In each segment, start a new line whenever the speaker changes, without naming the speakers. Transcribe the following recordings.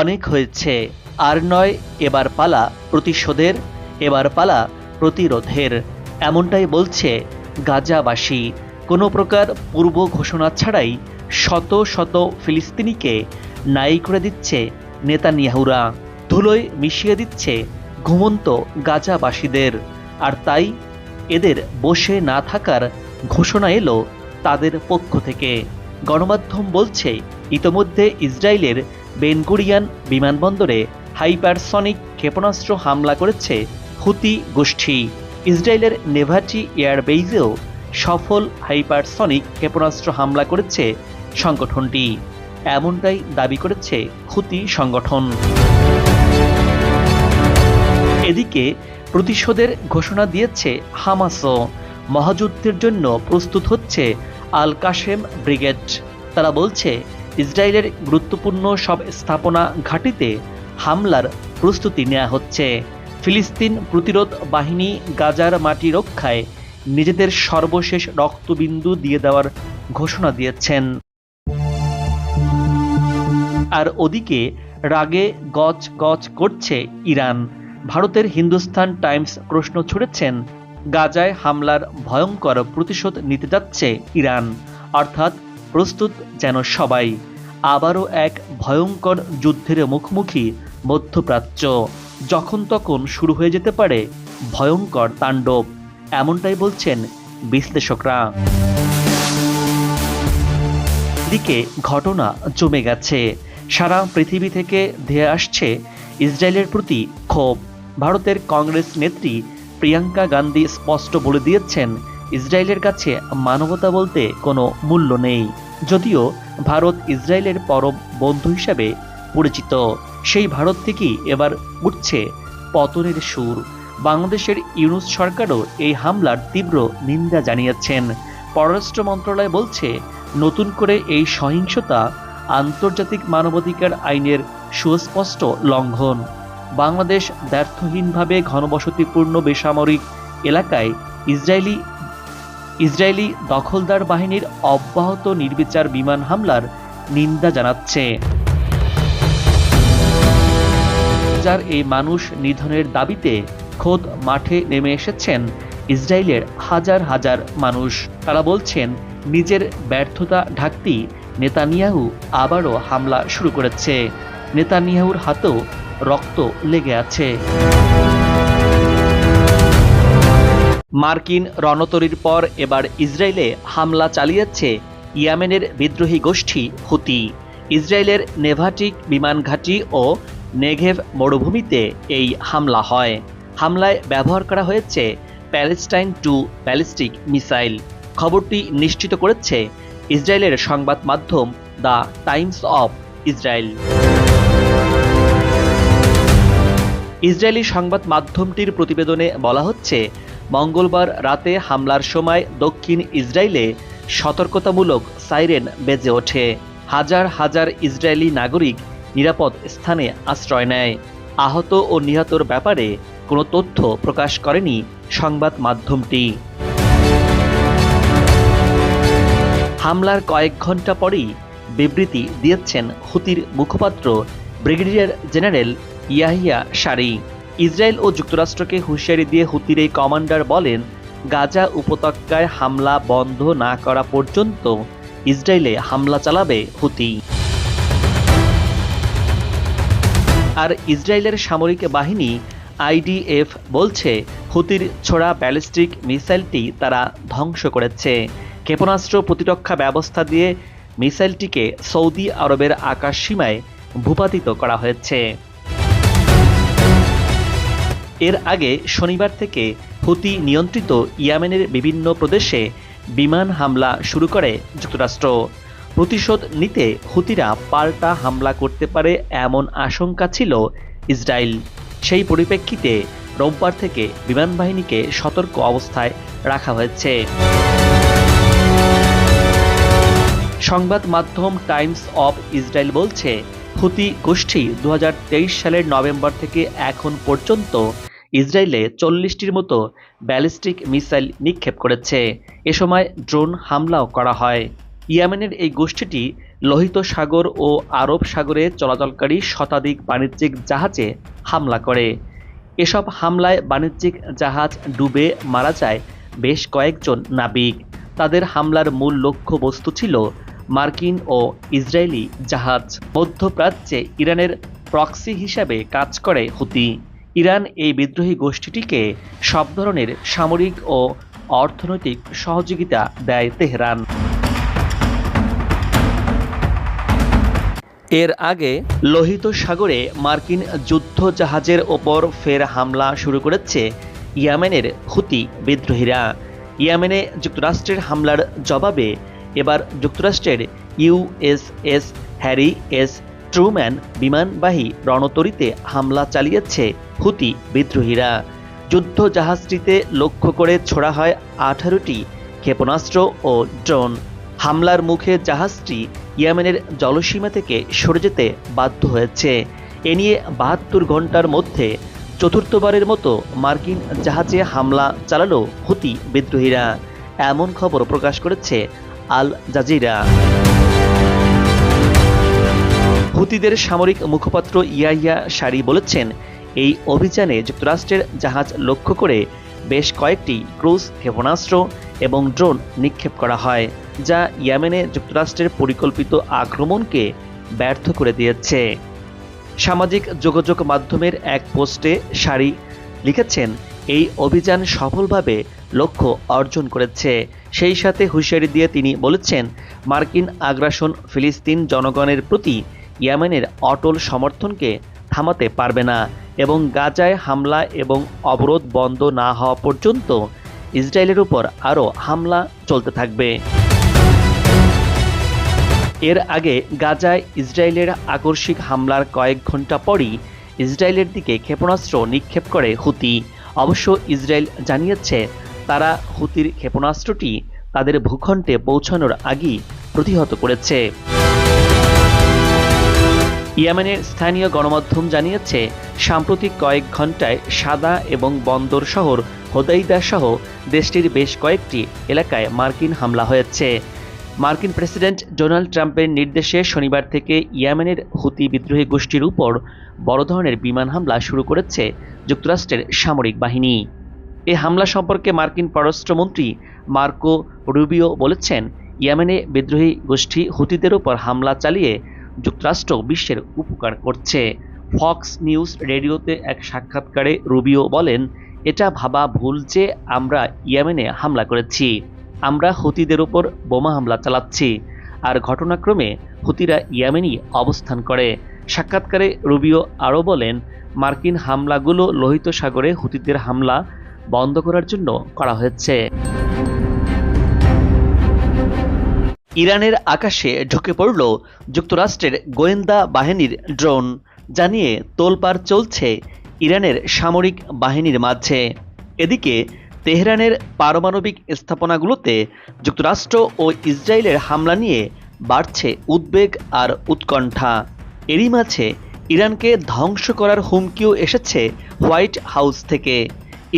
অনেক হয়েছে আর নয় এবার পালা প্রতিশোধের এবার পালা প্রতিরোধের এমনটাই বলছে গাজাবাসী কোনো প্রকার পূর্ব ঘোষণা ছাড়াই শত শত ফিলিস্তিনিকে নাই করে দিচ্ছে নেতানিয়াহুরা ধুলোয় মিশিয়ে দিচ্ছে ঘুমন্ত গাজাবাসীদের আর তাই এদের বসে না থাকার ঘোষণা এলো তাদের পক্ষ থেকে গণমাধ্যম বলছে ইতোমধ্যে ইসরায়েলের বেনগুরিয়ান বিমানবন্দরে হাইপারসনিক ক্ষেপণাস্ত্র হামলা করেছে হুতি গোষ্ঠী ইসরায়েলের নেভাটি এয়ারবেইজেও সফল হাইপারসনিক ক্ষেপণাস্ত্র হামলা করেছে সংগঠনটি এমনটাই দাবি করেছে হুতি সংগঠন এদিকে প্রতিশোধের ঘোষণা দিয়েছে হামাসও মহাযুদ্ধের জন্য প্রস্তুত হচ্ছে আল কাশেম ব্রিগেড তারা বলছে ইসরায়েলের গুরুত্বপূর্ণ সব স্থাপনা ঘাঁটিতে হামলার প্রস্তুতি নেওয়া হচ্ছে ফিলিস্তিন প্রতিরোধ বাহিনী গাজার মাটি রক্ষায় নিজেদের সর্বশেষ রক্তবিন্দু দিয়ে দেওয়ার ঘোষণা দিয়েছেন আর ওদিকে রাগে গজ গজ করছে ইরান ভারতের হিন্দুস্তান টাইমস প্রশ্ন ছুড়েছেন গাজায় হামলার ভয়ঙ্কর প্রতিশোধ নিতে যাচ্ছে ইরান অর্থাৎ প্রস্তুত যেন সবাই আবারও এক ভয়ঙ্কর যুদ্ধের মুখোমুখি মধ্যপ্রাচ্য যখন তখন শুরু হয়ে যেতে পারে ভয়ঙ্কর তাণ্ডব এমনটাই বলছেন বিশ্লেষকরা দিকে ঘটনা জমে গেছে সারা পৃথিবী থেকে ধেয়ে আসছে ইসরায়েলের প্রতি ক্ষোভ ভারতের কংগ্রেস নেত্রী প্রিয়াঙ্কা গান্ধী স্পষ্ট বলে দিয়েছেন ইসরায়েলের কাছে মানবতা বলতে কোনো মূল্য নেই যদিও ভারত ইসরায়েলের পরম বন্ধু হিসাবে পরিচিত সেই ভারত থেকেই এবার উঠছে পতনের সুর বাংলাদেশের ইউনুস সরকারও এই হামলার তীব্র নিন্দা জানিয়েছেন পররাষ্ট্র মন্ত্রণালয় বলছে নতুন করে এই সহিংসতা আন্তর্জাতিক মানবাধিকার আইনের সুস্পষ্ট লঙ্ঘন বাংলাদেশ ব্যর্থহীনভাবে ঘনবসতিপূর্ণ বেসামরিক এলাকায় ইসরায়েলি ইসরায়েলি দখলদার বাহিনীর অব্যাহত নির্বিচার বিমান হামলার নিন্দা জানাচ্ছে যার এই মানুষ নিধনের দাবিতে খোদ মাঠে নেমে এসেছেন ইসরায়েলের হাজার হাজার মানুষ তারা বলছেন নিজের ব্যর্থতা ঢাকতেই নেতানিয়াহু আবারও হামলা শুরু করেছে নেতানিয়াহুর হাতেও রক্ত লেগে আছে মার্কিন রণতরীর পর এবার ইসরায়েলে হামলা চালিয়েছে ইয়ামেনের বিদ্রোহী গোষ্ঠী হুতি ইসরায়েলের নেভাটিক বিমানঘাটি ও নেঘেভ মরুভূমিতে এই হামলা হয় হামলায় ব্যবহার করা হয়েছে প্যালেস্টাইন টু ব্যালিস্টিক মিসাইল খবরটি নিশ্চিত করেছে ইসরায়েলের সংবাদ মাধ্যম the Times of Israel Israeli সংবাদ মাধ্যমটির প্রতিবেদনে বলা হচ্ছে মঙ্গলবার রাতে হামলার সময় দক্ষিণ ইসরায়েলে সতর্কতামূলক সাইরেন বেজে ওঠে হাজার হাজার ইসরায়েলি নাগরিক নিরাপদ স্থানে আশ্রয় নেয় আহত ও নিহতর ব্যাপারে কোনো তথ্য প্রকাশ করেনি সংবাদ মাধ্যমটি হামলার কয়েক ঘন্টা পরেই বিবৃতি দিয়েছেন হুতির মুখপাত্র ব্রিগেডিয়ার জেনারেল ইয়াহিয়া শারি ইসরায়েল ও যুক্তরাষ্ট্রকে হুঁশিয়ারি দিয়ে হুতির এই কমান্ডার বলেন গাজা উপত্যকায় হামলা বন্ধ না করা পর্যন্ত ইসরায়েলে হামলা চালাবে হুতি আর ইসরায়েলের সামরিক বাহিনী আইডিএফ বলছে হুতির ছোড়া ব্যালিস্টিক মিসাইলটি তারা ধ্বংস করেছে ক্ষেপণাস্ত্র প্রতিরক্ষা ব্যবস্থা দিয়ে মিসাইলটিকে সৌদি আরবের আকাশ সীমায় ভূপাতিত করা হয়েছে এর আগে শনিবার থেকে হুতি নিয়ন্ত্রিত ইয়ামেনের বিভিন্ন প্রদেশে বিমান হামলা শুরু করে যুক্তরাষ্ট্র প্রতিশোধ নিতে হুতিরা পাল্টা হামলা করতে পারে এমন আশঙ্কা ছিল ইসরায়েল সেই পরিপ্রেক্ষিতে রোববার থেকে বিমান বাহিনীকে সতর্ক অবস্থায় রাখা হয়েছে সংবাদ মাধ্যম টাইমস অব ইসরায়েল বলছে হুতি গোষ্ঠী দু সালের নভেম্বর থেকে এখন পর্যন্ত ইসরায়েলে চল্লিশটির মতো ব্যালিস্টিক মিসাইল নিক্ষেপ করেছে এ সময় ড্রোন হামলাও করা হয় ইয়ামেনের এই গোষ্ঠীটি লোহিত সাগর ও আরব সাগরে চলাচলকারী শতাধিক বাণিজ্যিক জাহাজে হামলা করে এসব হামলায় বাণিজ্যিক জাহাজ ডুবে মারা যায় বেশ কয়েকজন নাবিক তাদের হামলার মূল লক্ষ্যবস্তু ছিল মার্কিন ও ইসরায়েলি জাহাজ মধ্যপ্রাচ্যে ইরানের প্রক্সি হিসাবে কাজ করে হুতি ইরান এই বিদ্রোহী গোষ্ঠীটিকে সব ধরনের সামরিক ও অর্থনৈতিক সহযোগিতা দেয় তেহরান এর আগে লোহিত সাগরে মার্কিন যুদ্ধ জাহাজের ওপর ফের হামলা শুরু করেছে ইয়ামেনের হুতি বিদ্রোহীরা ইয়ামেনে যুক্তরাষ্ট্রের হামলার জবাবে এবার যুক্তরাষ্ট্রের ইউএসএস হ্যারি এস ট্রুম্যান বিমানবাহী রণতরিতে হামলা চালিয়েছে হুতি বিদ্রোহীরা যুদ্ধ জাহাজটিতে লক্ষ্য করে ছোড়া হয় আঠারোটি ক্ষেপণাস্ত্র ও ড্রোন হামলার মুখে জাহাজটি ইয়েমেনের জলসীমা থেকে সরে যেতে বাধ্য হয়েছে এ নিয়ে বাহাত্তর ঘন্টার মধ্যে চতুর্থবারের মতো মার্কিন জাহাজে হামলা চালালো হুতি বিদ্রোহীরা এমন খবর প্রকাশ করেছে আল জাজিরা হুতিদের সামরিক মুখপাত্র ইয়াইয়া সারি বলেছেন এই অভিযানে যুক্তরাষ্ট্রের জাহাজ লক্ষ্য করে বেশ কয়েকটি ক্রুজ ক্ষেপণাস্ত্র এবং ড্রোন নিক্ষেপ করা হয় যা ইয়ামেনে যুক্তরাষ্ট্রের পরিকল্পিত আক্রমণকে ব্যর্থ করে দিয়েছে সামাজিক যোগাযোগ মাধ্যমের এক পোস্টে সারি লিখেছেন এই অভিযান সফলভাবে লক্ষ্য অর্জন করেছে সেই সাথে হুঁশিয়ারি দিয়ে তিনি বলেছেন মার্কিন আগ্রাসন ফিলিস্তিন জনগণের প্রতি ইয়েমেনের অটল সমর্থনকে থামাতে পারবে না এবং গাজায় হামলা এবং অবরোধ বন্ধ না হওয়া পর্যন্ত ইসরায়েলের উপর আরও হামলা চলতে থাকবে এর আগে গাজায় ইসরায়েলের আকস্মিক হামলার কয়েক ঘন্টা পরই ইসরায়েলের দিকে ক্ষেপণাস্ত্র নিক্ষেপ করে হুতি অবশ্য ইসরায়েল জানিয়েছে তারা হুতির ক্ষেপণাস্ত্রটি তাদের ভূখণ্ডে পৌঁছানোর আগেই প্রতিহত করেছে ইয়েমেনের স্থানীয় গণমাধ্যম জানিয়েছে সাম্প্রতিক কয়েক ঘণ্টায় সাদা এবং বন্দর শহর হোদাইদা সহ দেশটির বেশ কয়েকটি এলাকায় মার্কিন হামলা হয়েছে মার্কিন প্রেসিডেন্ট ডোনাল্ড ট্রাম্পের নির্দেশে শনিবার থেকে ইয়ামেনের হুতি বিদ্রোহী গোষ্ঠীর উপর বড় ধরনের বিমান হামলা শুরু করেছে যুক্তরাষ্ট্রের সামরিক বাহিনী এ হামলা সম্পর্কে মার্কিন পররাষ্ট্রমন্ত্রী মার্কো রুবিও বলেছেন ইয়ামেনে বিদ্রোহী গোষ্ঠী হুতিদের উপর হামলা চালিয়ে যুক্তরাষ্ট্র বিশ্বের উপকার করছে ফক্স নিউজ রেডিওতে এক সাক্ষাৎকারে রুবিও বলেন এটা ভাবা ভুল যে আমরা ইয়ামেনে হামলা করেছি আমরা হুতিদের ওপর বোমা হামলা চালাচ্ছি আর ঘটনাক্রমে হুতিরা ইয়ামেনি অবস্থান করে সাক্ষাৎকারে রুবিও আরও বলেন মার্কিন হামলাগুলো লোহিত সাগরে হুতিদের হামলা বন্ধ করার জন্য করা হয়েছে ইরানের আকাশে ঢুকে পড়ল যুক্তরাষ্ট্রের গোয়েন্দা বাহিনীর ড্রোন জানিয়ে তোলপাড় চলছে ইরানের সামরিক বাহিনীর মাঝে এদিকে তেহরানের পারমাণবিক স্থাপনাগুলোতে যুক্তরাষ্ট্র ও ইসরায়েলের হামলা নিয়ে বাড়ছে উদ্বেগ আর উৎকণ্ঠা এরই মাঝে ইরানকে ধ্বংস করার হুমকিও এসেছে হোয়াইট হাউস থেকে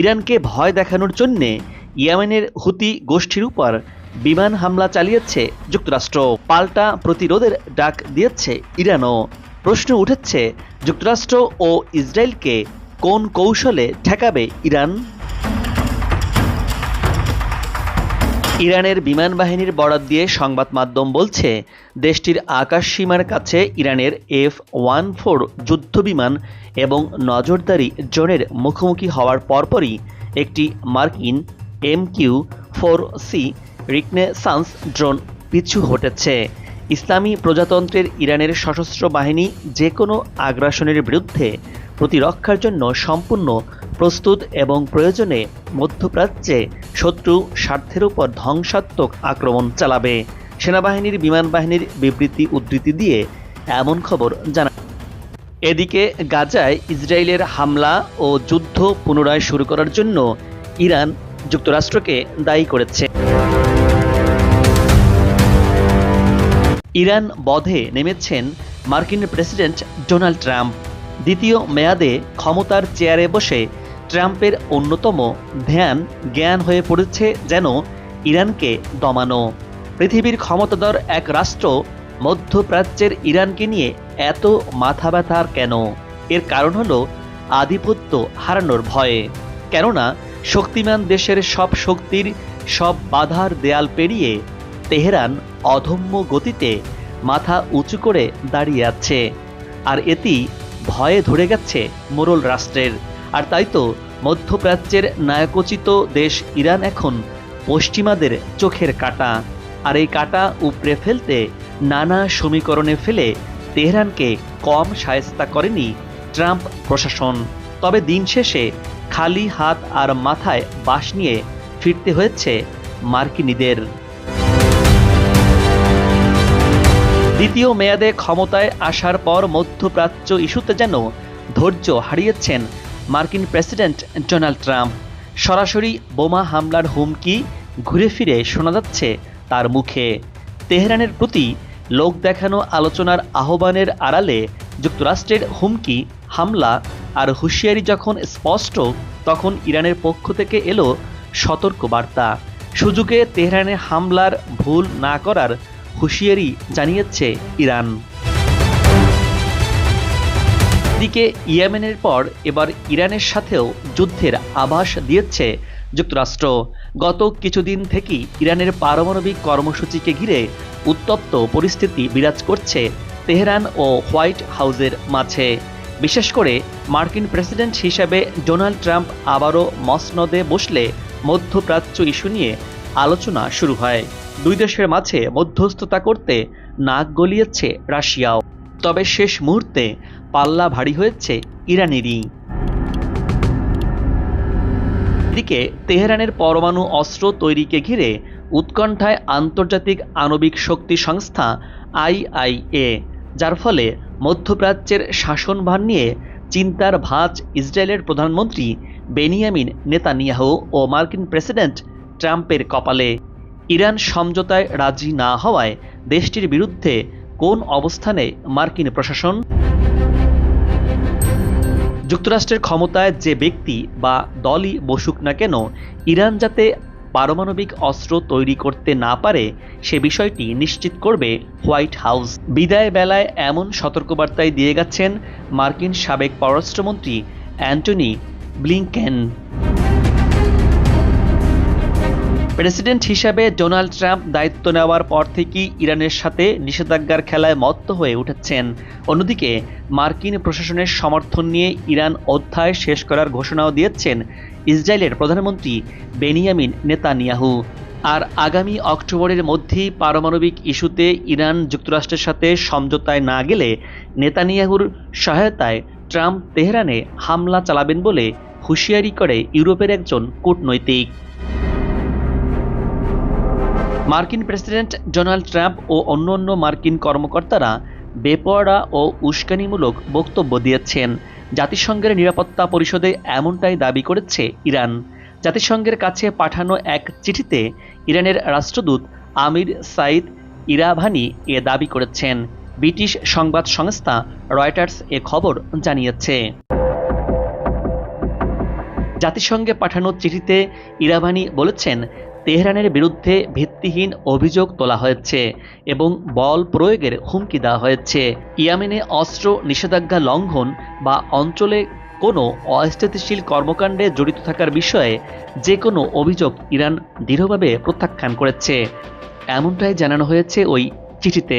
ইরানকে ভয় দেখানোর জন্যে ইয়ামেনের হুতি গোষ্ঠীর উপর বিমান হামলা চালিয়েছে যুক্তরাষ্ট্র পাল্টা প্রতিরোধের ডাক দিয়েছে ইরানও প্রশ্ন উঠেছে যুক্তরাষ্ট্র ও ইসরায়েলকে কোন কৌশলে ঠেকাবে ইরান ইরানের বিমান বাহিনীর বরাত দিয়ে সংবাদ মাধ্যম বলছে দেশটির আকাশ সীমার কাছে ইরানের এফ ওয়ান ফোর যুদ্ধবিমান এবং নজরদারি জোনের মুখোমুখি হওয়ার পরপরই একটি মার্কিন M Q four C reconnaissance drone পিছু হটেছে ইসলামী প্রজাতন্ত্রের ইরানের সশস্ত্র বাহিনী যে কোনো আগ্রাসনের বিরুদ্ধে প্রতিরক্ষার জন্য সম্পূর্ণ প্রস্তুত এবং প্রয়োজনে মধ্যপ্রাচ্যে শত্রু স্বার্থের উপর ধ্বংসাত্মক আক্রমণ চালাবে সেনাবাহিনীর বিমান বাহিনীর বিবৃতি উদ্ধৃতি দিয়ে এমন খবর জানা এদিকে গাজায় ইসরায়েলের হামলা ও যুদ্ধ পুনরায় শুরু করার জন্য ইরান যুক্তরাষ্ট্রকে দায়ী করেছে ইরান বধে নেমেছেন মার্কিন প্রেসিডেন্ট ডোনাল্ড ট্রাম্প দ্বিতীয় মেয়াদে ক্ষমতার চেয়ারে বসে ট্রাম্পের অন্যতম ধ্যান জ্ঞান হয়ে পড়েছে যেন ইরানকে দমানো পৃথিবীর ক্ষমতাধর এক রাষ্ট্র মধ্যপ্রাচ্যের ইরানকে নিয়ে এত মাথা ব্যথার কেন এর কারণ হলো আধিপত্য হারানোর ভয়ে কেননা শক্তিমান দেশের সব শক্তির সব বাধার দেয়াল পেরিয়ে তেহরান অধম্য গতিতে মাথা উঁচু করে দাঁড়িয়ে আছে আর এটি ভয়ে ধরে গেছে মোরল রাষ্ট্রের আর তাই তো মধ্যপ্রাচ্যের নায়কোচিত দেশ ইরান এখন পশ্চিমাদের চোখের কাটা আর এই কাটা উপড়ে ফেলতে নানা সমীকরণে ফেলে তেহরানকে কম সায়স্তা করেনি ট্রাম্প প্রশাসন তবে দিন শেষে খালি হাত আর মাথায় বাস নিয়ে ফিরতে হয়েছে মার্কিনীদের দ্বিতীয় মেয়াদে ক্ষমতায় আসার পর মধ্যপ্রাচ্য ইস্যুতে যেন ধৈর্য হারিয়েছেন মার্কিন প্রেসিডেন্ট ডোনাল্ড ট্রাম্প সরাসরি বোমা হামলার হুমকি ঘুরে ফিরে শোনা যাচ্ছে তার মুখে তেহরানের প্রতি লোক দেখানো আলোচনার আহ্বানের আড়ালে যুক্তরাষ্ট্রের হুমকি হামলা আর হুঁশিয়ারি যখন স্পষ্ট তখন ইরানের পক্ষ থেকে এলো সতর্ক বার্তা সুযোগে তেহরানে হামলার ভুল না করার হুঁশিয়ারি জানিয়েছে ইরান এদিকে ইয়েমেনের পর এবার ইরানের সাথেও যুদ্ধের আভাস দিয়েছে যুক্তরাষ্ট্র গত কিছুদিন থেকেই ইরানের পারমাণবিক কর্মসূচিকে ঘিরে উত্তপ্ত পরিস্থিতি বিরাজ করছে তেহরান ও হোয়াইট হাউজের মাঝে বিশেষ করে মার্কিন প্রেসিডেন্ট হিসেবে ডোনাল্ড ট্রাম্প আবারও মসনদে বসলে মধ্যপ্রাচ্য ইস্যু নিয়ে আলোচনা শুরু হয় দুই দেশের মাঝে মধ্যস্থতা করতে নাক গলিয়েছে রাশিয়াও তবে শেষ মুহূর্তে পাল্লা ভারী হয়েছে ইরানেরই দিকে তেহরানের পরমাণু অস্ত্র তৈরিকে ঘিরে উৎকণ্ঠায় আন্তর্জাতিক আণবিক শক্তি সংস্থা আইআইএ যার ফলে মধ্যপ্রাচ্যের শাসনভার নিয়ে চিন্তার ভাঁজ ইসরায়েলের প্রধানমন্ত্রী বেনিয়ামিন নেতানিয়াহু ও মার্কিন প্রেসিডেন্ট ট্রাম্পের কপালে ইরান সমঝোতায় রাজি না হওয়ায় দেশটির বিরুদ্ধে কোন অবস্থানে মার্কিন প্রশাসন যুক্তরাষ্ট্রের ক্ষমতায় যে ব্যক্তি বা দলই বসুক না কেন ইরান যাতে পারমাণবিক অস্ত্র তৈরি করতে না পারে সে বিষয়টি নিশ্চিত করবে হোয়াইট হাউস বিদায় বেলায় এমন সতর্কবার্তায় দিয়ে গেছেন মার্কিন সাবেক পররাষ্ট্রমন্ত্রী অ্যান্টনি ব্লিংকেন প্রেসিডেন্ট হিসাবে ডোনাল্ড ট্রাম্প দায়িত্ব নেওয়ার পর থেকেই ইরানের সাথে নিষেধাজ্ঞার খেলায় মত্ত হয়ে উঠেছেন অন্যদিকে মার্কিন প্রশাসনের সমর্থন নিয়ে ইরান অধ্যায় শেষ করার ঘোষণাও দিয়েছেন ইসরায়েলের প্রধানমন্ত্রী বেনিয়ামিন নেতানিয়াহু আর আগামী অক্টোবরের মধ্যেই পারমাণবিক ইস্যুতে ইরান যুক্তরাষ্ট্রের সাথে সমঝোতায় না গেলে নেতানিয়াহুর সহায়তায় ট্রাম্প তেহরানে হামলা চালাবেন বলে হুঁশিয়ারি করে ইউরোপের একজন কূটনৈতিক মার্কিন প্রেসিডেন্ট ডোনাল্ড ট্রাম্প ও অন্য অন্য মার্কিন কর্মকর্তারা বেপরা ও উস্কানিমূলক বক্তব্য দিয়েছেন জাতিসংঘের নিরাপত্তা পরিষদে এমনটাই দাবি করেছে ইরান জাতিসংঘের কাছে পাঠানো এক চিঠিতে ইরানের রাষ্ট্রদূত আমির সাইদ ইরাভানি এ দাবি করেছেন ব্রিটিশ সংবাদ সংস্থা রয়টার্স এ খবর জানিয়েছে জাতিসংঘে পাঠানো চিঠিতে ইরাভানি বলেছেন তেহরানের বিরুদ্ধে ভিত্তিহীন অভিযোগ তোলা হয়েছে এবং বল প্রয়োগের হুমকি দেওয়া হয়েছে ইয়ামেনে অস্ত্র নিষেধাজ্ঞা লঙ্ঘন বা অঞ্চলে কোনো অস্থিতিশীল কর্মকাণ্ডে জড়িত থাকার বিষয়ে যে কোনো অভিযোগ ইরান দৃঢ়ভাবে প্রত্যাখ্যান করেছে এমনটাই জানানো হয়েছে ওই চিঠিতে